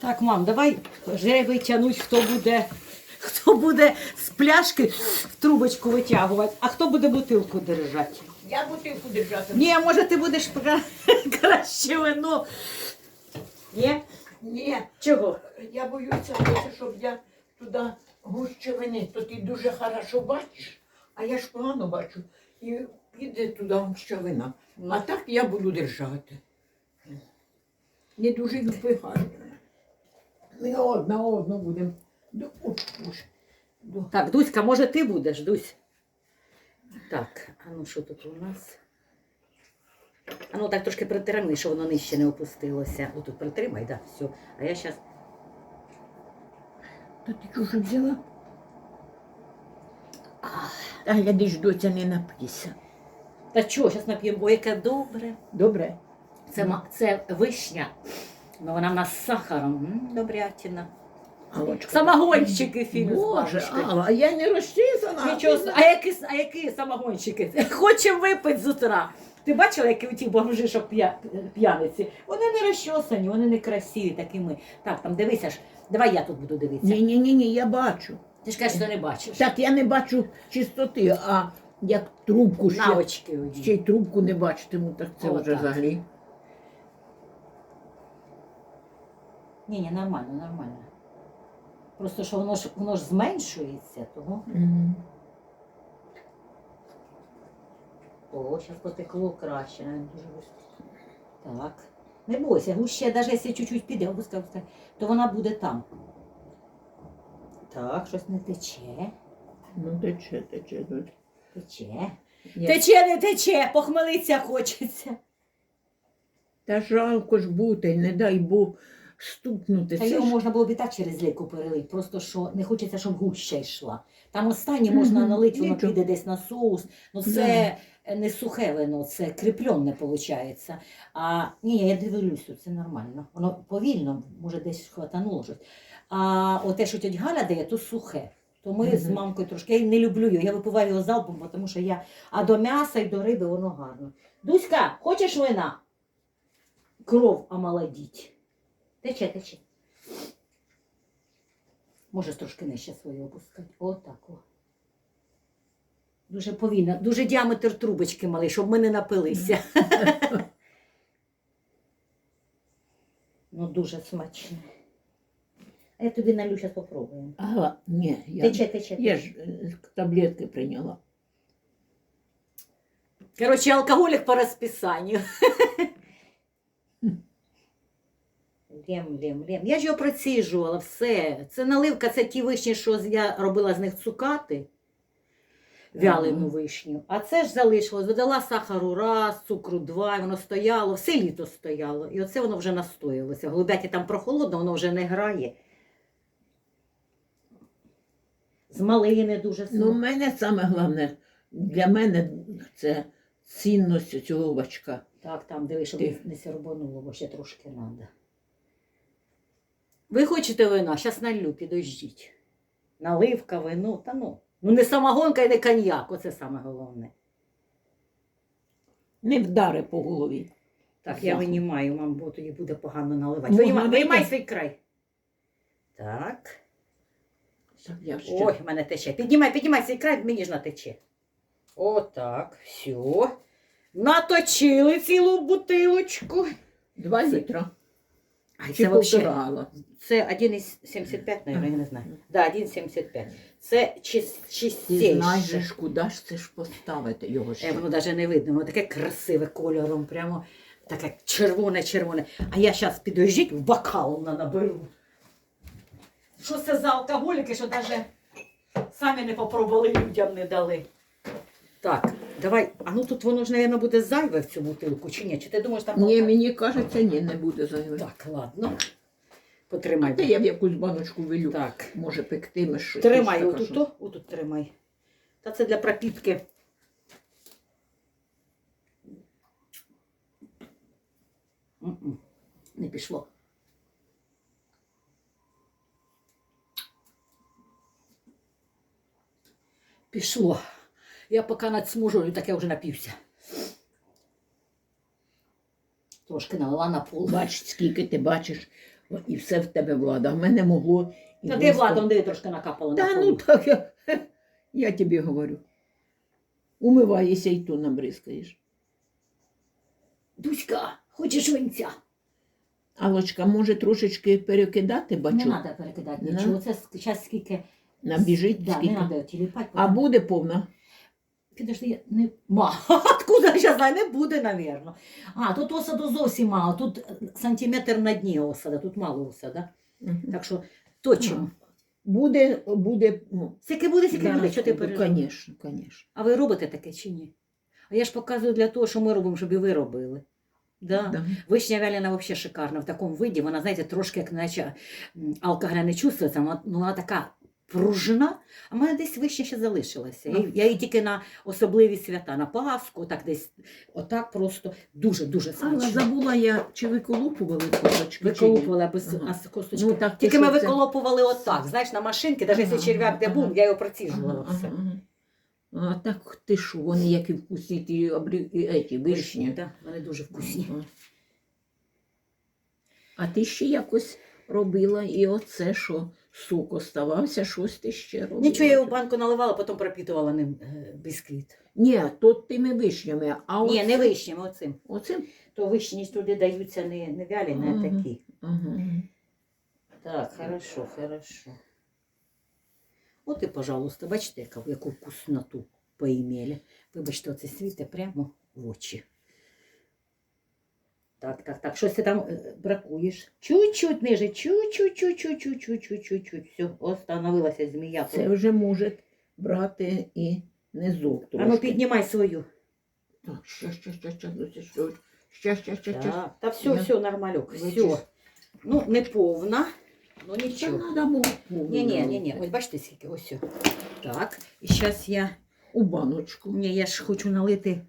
Так, мам, давай жреби тянуть, хто буде, хто буде з пляшки в трубочку витягувати, а хто буде бутилку держати. Я бутилку держати. Ні, може ти будеш кра- краще вино. Ні? Ні, Чого? я боюся, щоб я туди гуще вини, то ти дуже хорошо бачиш, а я ж погано бачу. І піде туди гуща вина. А так я буду держати. Не дуже й впихаю. Ми одна одну будемо. Так, Дуська, може ти будеш, Дусь? Так, а ну що тут у нас? А ну так трошки притримай, щоб воно нижче не опустилося. Отут притримай, так, да, все. А я зараз. Та ти чуже взяла? А глядиш, доця, не напийся. Та чого, зараз нап'ємо, бо яке добре. Добре? Це, ма- це вишня. Ну, вона в нас з сахаром. М, Добрятина. Алочка. Самогонщики фільм з Боже, бабушкою. Алла, а я не розчисана. Нічого, с- а які, а які самогонщики? Хочемо випити з утра. Ти бачила, які у ті бомжи, що п'я- п'яниці? Вони не розчосані, вони не красиві, такі ми. Так, там дивися ж. Давай я тут буду дивитися. Ні, ні, ні, ні, я бачу. Ти ж кажеш, що не бачиш. Так, я не бачу чистоти, а як трубку ще, На очки ще й трубку не бачитиму, так це О, вже так. взагалі. Ні, ні, нормально, нормально. Просто що воно ж воно ж зменшується, тому. Мгм. О, зараз потекло краще, навіть дуже густо. Так. Не бойся, гуще, навіть якщо чуть-чуть піде, то вона буде там. Так, щось не тече. Ну, тече, тече. тече. Тече. Я- Тече, не тече, похмелиться хочеться. Та жалко ж бути, не дай Бог стукнути. Та його ж- можна було б і так через ліку перелити, просто що не хочеться, щоб гуща йшла. Там останнє можна налити, воно піде десь на соус. Ну це не сухе вино, це кріпленне виходить. А ні, я дивлюсь, тут це нормально. Воно повільно, може десь хватануло щось. А оте, що тьоть Галя дає, то сухе. То ми з мамкою трошки. Я не люблю його. Я випиваю його залпом, тому що я. А до м'яса і до риби воно гарно. Дуська, хочеш вина? Кров омолодіть. Тече, тече. Можеш трошки нижче своє опускати. Отак о. Дуже повільно, дуже діаметр трубочки малий, щоб ми не напилися. ну, дуже смачно. А я тобі налю, зараз попробуємо. Ага, ні, я, Тече, тече. я ж е, таблетки прийняла. Коротше, алкоголік по розписанню. Лєм, лєм, лєм. Я ж його проціжувала, все. Це наливка, це ті вишні, що я робила з них цукати, вялену вишню. А це ж залишилось. Додала сахару раз, цукру два, і воно стояло, все літо стояло. І оце воно вже настоїлося. Голубяті там прохолодно, воно вже не грає. З малини дуже Ну, в смачно. мене саме головне, для мене це цінність цього бачка. Так, там диви, щоб Ти. не сірбануло, бо ще трошки треба. Ви хочете вина? Зараз налью, підождіть. Наливка, вино, та ну. Ну не самогонка і не коньяк, оце саме головне. Не вдари по голові. Так, я винімаю, мам, бо тоді буде погано наливати. Ну, наливай. виймай свій край. Так. Так, я ще... Ой, в мене тече. Піднімай, піднімай свій край, мені ж натече. Отак, все. Наточили цілу бутилочку. Два літра. Ай, Чи це полтора. Це 1,75, наверное, я не знаю. Да, 1,75. Це чис- Ти знаєш, же ж, куди ж це ж поставити його Е. Воно навіть не видно, воно таке красиве кольором, прямо таке червоне-червоне. А я зараз підождіть, в бокал на- наберу. Що це за алкоголіки, що навіть самі не попробували, людям не дали. Так, давай. А ну тут воно ж, мабуть, буде зайве в цю бутилку, чи ні? Чи ти думаєш там? Ні, мені кажеться, ні, не буде зайве. Так, ладно. Потримай. Та я в якусь баночку вилю. Так. Може пектимеш щось. Тримай отут, що- о, отут тримай. Та це для пропітки. Не пішло. Пішло. Я поки надсмужую, так я вже напівся. Трошки налила на пол. Бач, скільки ти бачиш І все в тебе влада. В мене могло. і Та де близько. владом, трошки накапало на Та полу. ну так я, я тобі говорю. Умиваєшся і то набризкаєш. Дуська, хочеш винця? Алочка, може трошечки перекидати, Не бачу. треба перекидати Не нічого. Це зараз скільки. Набіжить Да, скільки. не треба тіліпати. А буде повна. Підожди, не... Ма, откуда я знаю, не буде, навірно. А, тут осаду зовсім мало, тут е, сантиметр на дні осада, тут мало осада. Мгм. Так що точимо. Буде, буде. Ну, Скільки буде, скільки буде, що ти переживаєш? Звісно, звісно. А ви робите таке чи ні? А я ж показую для того, що ми робимо, щоб і ви робили. Да. Да. Вишня вялена взагалі шикарна в такому виді. Вона, знаєте, трошки як наче м, алкоголя не чувствується, вона, ну, вона така пружина. А в мене десь вишня ще залишилася. Я, я її тільки на особливі свята, на Пасху, так десь отак просто дуже-дуже Але смачно. забула я, чи виколупували ні? Виколупувала без Ага. а, косточки. Ну, так, Тільки ми виколупували отак, знаєш, на машинки, навіть Ага, якщо черв'як де ага, був, ага. я його проціжувала Ага, все. ага. А так ти що, вони які вкусні ті обрі... і еті, вишні. Да, вони дуже вкусні. Ага. А ти ще якось робила і оце, що сок оставався, щось ти ще робила. Нічого, я його в банку наливала, потім пропітувала ним е, бісквіт. Ні, то тими вишнями, а Ні, не вишнім, оцим. Оцим? То вишні ж туди даються не, не вялені, а Ага. такі. Ага. Так, хорошо, хорошо. От і, пожалуйста, бачите, яку, яку вкусноту поімели. Вибачте, оце світе прямо в очі. Так, так, так. Щось ти там е, бракуєш. Чуть-чуть ниже, чуть-чуть, чуть-чуть, чуть-чуть, чуть-чуть, чуть. Все, остановилася змія. Це вже може брати і низок А ну піднімай свою. Так, ще, ще, ще, ще, ще, ще, ще, ще, ще, ще. Так, та все, все, нормальок, все. Ну, не повна, ну нічого. треба було. Ні, ні, ні, ні. Ось бачите скільки, ось. все. Так, і зараз я. У баночку. Ні, я ж хочу налити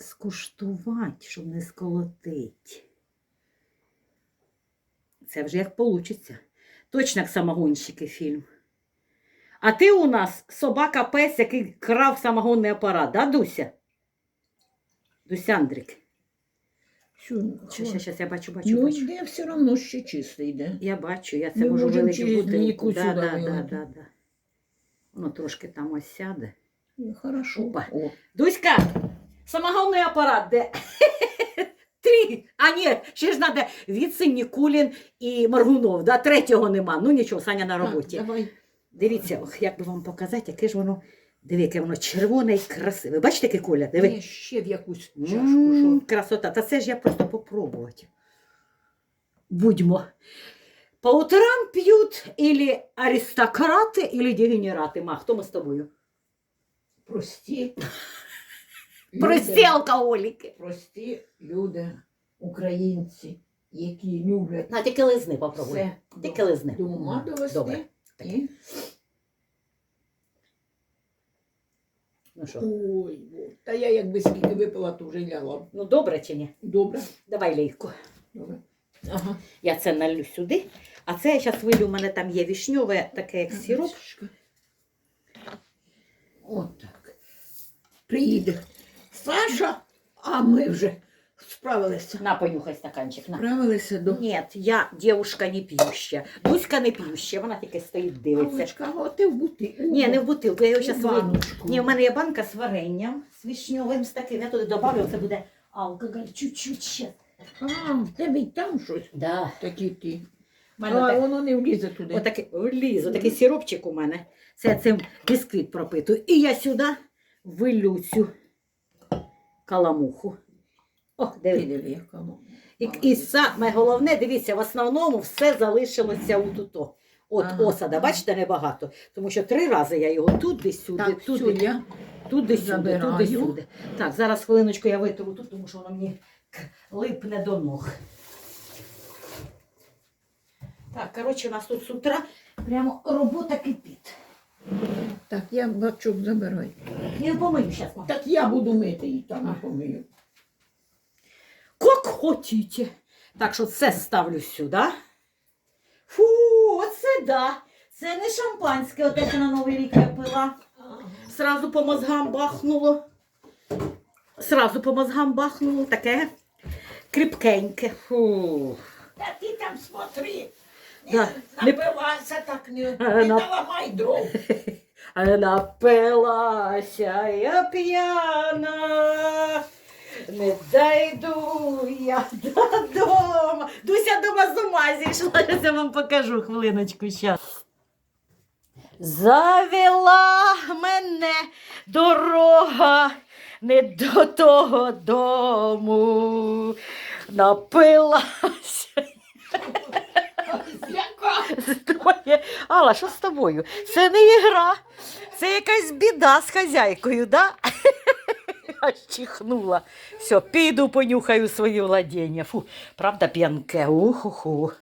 скуштувати, щоб не сколотить. Це вже як вийде. Точно як самогонщики фільм. А ти у нас собака пес, який крав самогонний апарат, да, Дуся? Дусяндрик. Щас, щас, я бачу, бачу, Ну, бачу. йде все одно ще чисто йде. Я бачу, я це Ми можу можемо через в бутилку. лійку Да, сюди да, да, вилити. да, да. Воно трошки там ось сяде. Ну, Хорошо. Опа. О, Дуська, самогонний апарат, де? Три. А ні, ще ж треба Віцин, Нікулін і Маргунов. Да? Третього нема. Ну нічого, Саня на роботі. Так, давай. Дивіться, ох, як би вам показати, яке ж воно. Диви, яке воно червоне і красиве. Бачите, який колір? Диви. Ні, ще в якусь чашку. М? Красота. Та це ж я просто попробувати. Будьмо. По утрам п'ють или аристократи, или дегенерати. Ма, хто ми з тобою? Прості. Прості алкоголіки. Прості люди, українці, які люблять На, тільки лизни попробуй. все Тільки лизни. до ума довести. Добре. І... Ну що? Ой, Бог. та я якби скільки випила, то вже лягла. Ну добре чи ні? Добре. Давай лейку. Добре. Ага. Я це налю сюди. А це я зараз вилю, у мене там є вішньове, таке як сироп. От так. Приїде Саша, а ми вже справилися. На, понюхай стаканчик. На. Справилися до. Ні, я дівушка не п'юща. Дуська не п'юща, вона тільки стоїть, дивиться. Аллочка, а ти в бути. Ні, не в бутилку, я його зараз баночку. Ні, в мене є банка з варенням, з вишньовим, з таким. Я туди додавлю, це буде алкоголь чуть-чуть ще. А, в тебе й там щось Да. такі ті. В А, так- воно не влізе туди. Отакий, ліз, отакий сиропчик у мене. Це цим бісквіт пропитую. І я сюди вилю цю каламуху. О, Ти диви. диви, яка вона. І, і саме головне, дивіться, в основному все залишилося у туто. От Ага. осада, бачите, небагато. Тому що три рази я його туди-сюди, Так, все, туди, я туди-сюди, забираю. туди-сюди. Так, зараз хвилиночку я витру тут, тому що воно мені липне до ног. Так, коротше, у нас тут з утра прямо робота кипить. Так, я бачок забирай. Я помию зараз, мам. Так я буду мити і там не помию. Як хотіте. Так що це ставлю сюди. Фу, оце да. Це не шампанське, оте, що на Новий рік я пила. Сразу по мозгам бахнуло. Сразу по мозгам бахнуло. Таке кріпкеньке. Фу. Та ти там смотри. Напилася так не, Е, не на- наламай дров. Напилася я п'яна. Не дойду я додому. Дуся дома з ума зійшла, зараз я вам покажу хвилиночку щас. Завела мене дорога не до того дому. Напилася Твоє... Алла, що з тобою? Це не ігра, це якась біда з хазяйкою, да? Аж чихнула. Все, піду понюхаю свої владіння. Фу, правда, п'янке. Уху-ху.